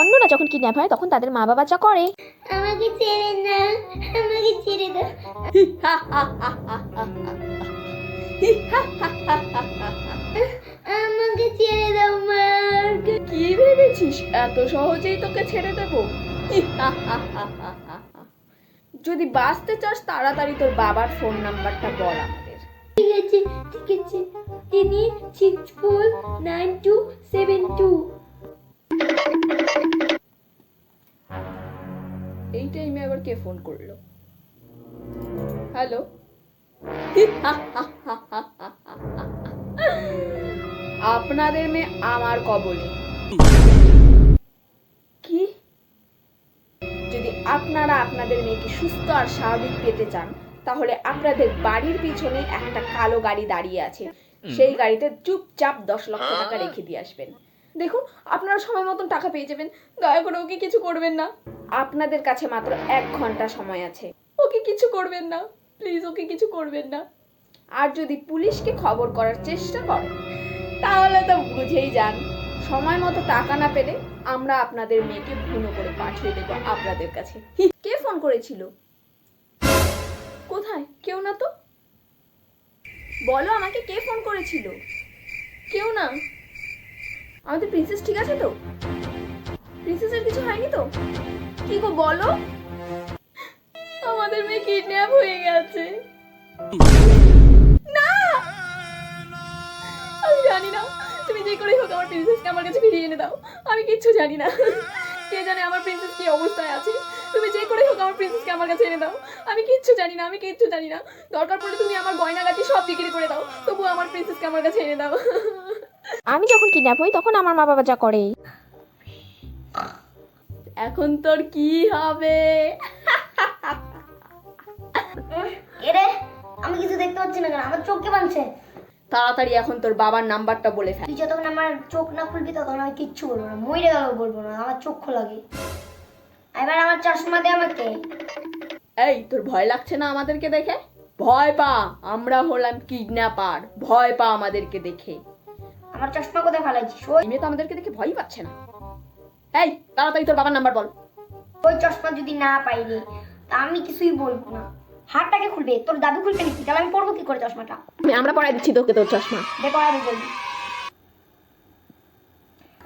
অন্যরা যখন কিডন্যাপ হয় তখন তাদের মা বাবা যা করে। আমাকে ছেড়ে না আমাকে ছেড়ে দাও। আমাকে ছেড়ে দাও মার কি ভেবেছিস? এত সহজেই তোকে ছেড়ে দেব। যদি বাঁচতে চাস তাড়াতাড়ি তোর বাবার ফোন নাম্বারটা বল আমাদের। ঠিক আছে ঠিক আছে। তিনি six four nine two seven two এই টাইমে আবার কে ফোন করল? হ্যালো আপনাদের মেয়ে আমার কবলে। কি? যদি আপনারা আপনাদের মেয়েকে সুস্থ আর স্বাভাবিক পেতে চান তাহলে আপনাদের বাড়ির পিছনে একটা কালো গাড়ি দাঁড়িয়ে আছে। সেই গাড়িতে চুপচাপ দশ লক্ষ টাকা রেখে দিয়ে আসবেন। দেখুন আপনারা সময় মতন টাকা পেয়ে যাবেন। দয়া করে ওকে কিছু করবেন না। আপনাদের কাছে মাত্র এক ঘণ্টা সময় আছে। ওকে কিছু করবেন না। প্লিজ ওকে কিছু করবেন না। আর যদি পুলিশকে খবর করার চেষ্টা করেন তাহলে তো বুঝেই যান। সময় মতো টাকা না পেলে আমরা আপনাদের মেয়েকে ভুনো করে পাঠিয়ে দেবো আপনাদের কাছে। কে ফোন করেছিল? কোথায়? কেউ না তো? বলো আমাকে কে ফোন করেছিল? কেউ না। আমাদের প্রিন্সেস ঠিক আছে তো? প্রিন্সেসের কিছু হয়নি তো? কি গো, বলো? আমাদের মেয়ে কিডন্যাপ হয়ে গেছে। না! আমি জানি না। তুমি যে করেই হোক আমার প্রিন্সেসকে আমার কাছে ফিরিয়ে এনে দাও। আমি কিচ্ছু জানি না। কে জানে আমার প্রিন্সেস কি অবস্থায় আছে? তুমি যে করেই হোক আমার প্রিন্সেসকে আমার কাছে এনে দাও। আমি কিচ্ছু জানি না, আমি কিচ্ছু জানি না। দরকার পড়লে তুমি আমার গয়নাগাটি সব বিক্রি করে দাও। তবু আমার প্রিন্সেসকে আমার কাছে এনে দাও। আমি যখন কিডন্যাপ হই তখন আমার মা বাবা যা করে। এখন তোর কি হবে? এরে আমি কিছু দেখতে পাচ্ছি না কেন? আমার চোখকে বানছে তাড়াতাড়ি এখন তোর বাবার নাম্বারটা বলে ফেল। তুই যতক্ষণ আমার চোখ না খুলবি ততক্ষণ আমি কিচ্ছু বলব না। মরে গেল বলব না আমার চোখ খোলাগে এবার আমার চশমা দে আমাকে। এই তোর ভয় লাগছে না আমাদেরকে দেখে? ভয় পা আমরা হলাম কিডন্যাপার ভয় পা আমাদেরকে দেখে। আমার চশমা কোথায় ফেলাইছিস? ওই মেয়ে তো আমাদেরকে দেখে ভয়ই পাচ্ছে না। এই তাড়াতাড়ি তোর বাবার নাম্বার বল। ওই চশমা যদি না পাইনি তা আমি কিছুই বলব না। হাতটাকে খুলবে? তোর দাদু খুলবে নাকি? তাহলে আমি পড়ব কি করে চশমাটা? আমি আমরা পড়াই দিচ্ছি তোকে তোর চশমা। দেখো আগে জলদি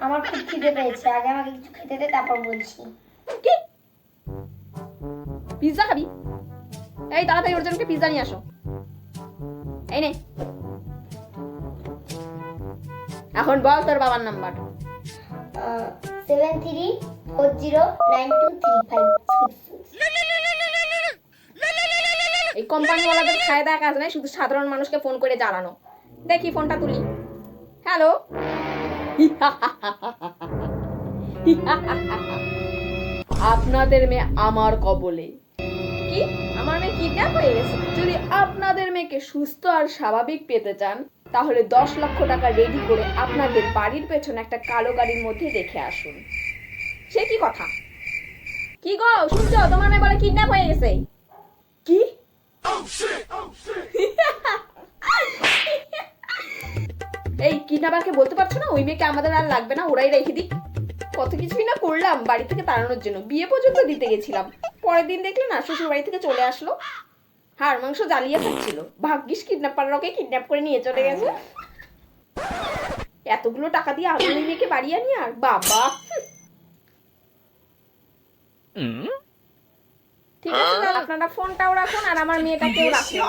আমার খুব খিদে পেয়েছে। আগে আমাকে কিছু খেতে দে তারপর বলছি। কি? পিৎজা খাবি? এই তাড়াতাড়ি ওর জন্য পিৎজা নিয়ে আসো। এই নে। এখন বল তোর বাবার নাম্বার। থ্রি এই কোম্পানিওয়ালাদের খায় দেওয়া কাজ নাই, শুধু সাধারণ মানুষকে ফোন করে জ্বালানো। দেখি ফোনটা তুলি। হ্যালো আপনাদের মেয়ে আমার কবলে। কি? আমার মেয়ে কিডন্যাপ হয়ে গেছে। যদি আপনাদের মেয়েকে সুস্থ আর স্বাভাবিক পেতে চান তাহলে দশ লক্ষ টাকা রেডি করে আপনাদের বাড়ির পেছনে একটা কালো গাড়ির মধ্যে রেখে আসুন। সে কি কথা? কি গো শুনছো? তোমার মেয়ে বলে কিডন্যাপ হয়ে গেছে। কি? এই কিডন্যাপারকে বলতে পারছ না? ওই মেয়েকে আমাদের আর লাগবে না ওরাই রেখে দিক। কত কিছুই না করলাম বাড়ি থেকে তাড়ানোর জন্য। বিয়ে পর্যন্ত দিতে গেছিলাম। পরের দিন দেখলে না শ্বশুর বাড়ি থেকে চলে আসলো। হাড় মাংস জ্বালিয়ে খাচ্ছিল। ভাগ্যিস কিডন্যাপার ওকে কিডন্যাপ করে নিয়ে চলে গেছে। এতগুলো টাকা দিয়ে ওই মেয়েকে বাড়ি আনি আর? বাবা! ঠিক আছে তাহলে আপনারা ফোনটাও রাখুন আর আমার মেয়েটাকেও রাখুন।